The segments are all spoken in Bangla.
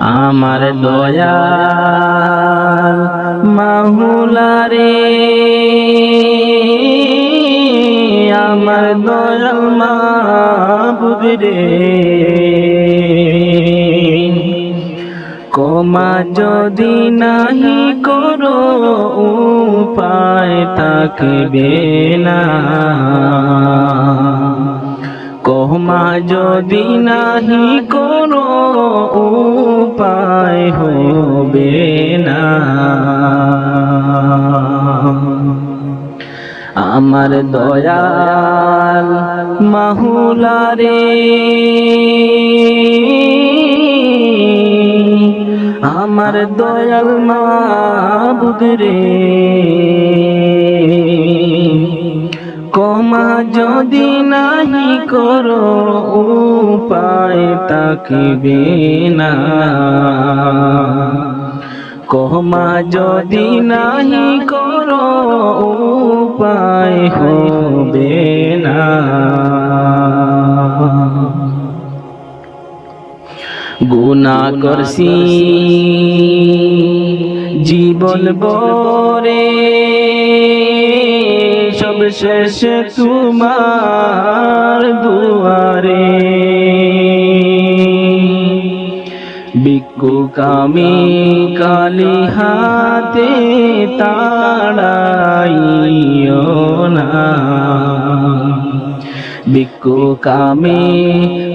আমার দয়া মাহুলারে আমার দয়াল মাহবুদরে কমা যদি নাহি করো উপায় থাকবে না। কহমা যদি নাহি করো উপায় হবে না। আমার দয়াল মাহুলারে আমার দয়াল মাবুদরে কমা যদি নাহি করো উপায় তাকিবে না। কমা যদি নাহি করো উপায় হবে না। গুনা করছি, জীবন বরে সব শেষ তোমার দুয়ারে। বিকু কামি কালি হাতে তাড়াইও না। বিকু কামে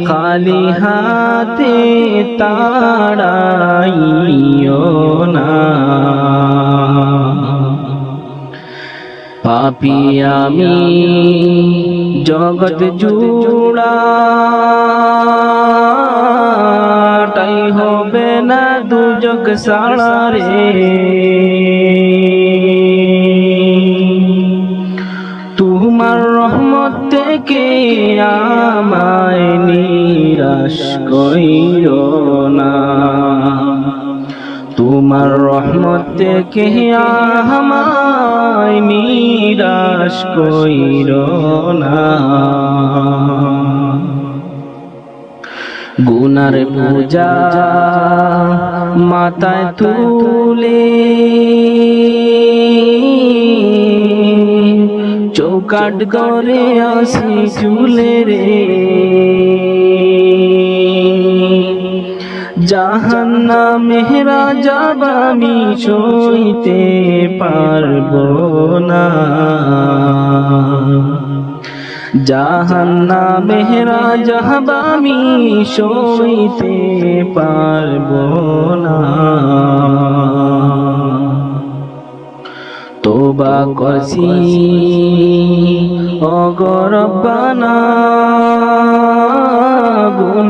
খালি হাতে তাড়াইও না। পাপি আমি জগৎ জুড়া। তাই হবে না দুজগ সাড়া রে। তোমার রহমত থেকে আমায় নিরাশ করিও না। তোমার রহমত থেকে আমায় নিরাশ করিও না। গুনার পূজা মাথায় তুলে চৌকাট করে আসি চুলে রে জাহান্না মেহরা যাবামি সইতে পারব না। জাহান্না মেহরা যাবামি সইতে পারব না। তোবা করছি অগরবানা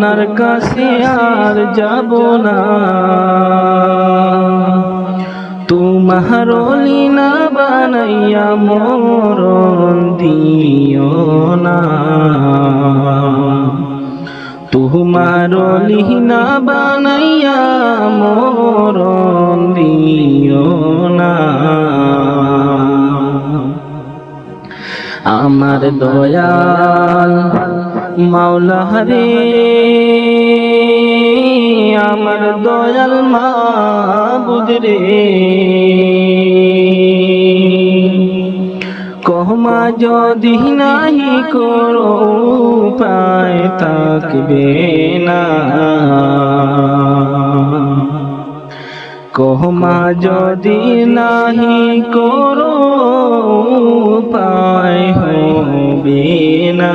গুনার কাছে আর যাব না। তোমার লীনা বানাইয়া মরণ দিও না। তোমার লিহিনা বানাইয়া মরণ দিও না। আমার দয়াল মাওলা রে আমার দয়াল মাবুদ রে কহমা যদি নাহি করো পায় থাকবে না। কহমা যদি নাহি করো পায় না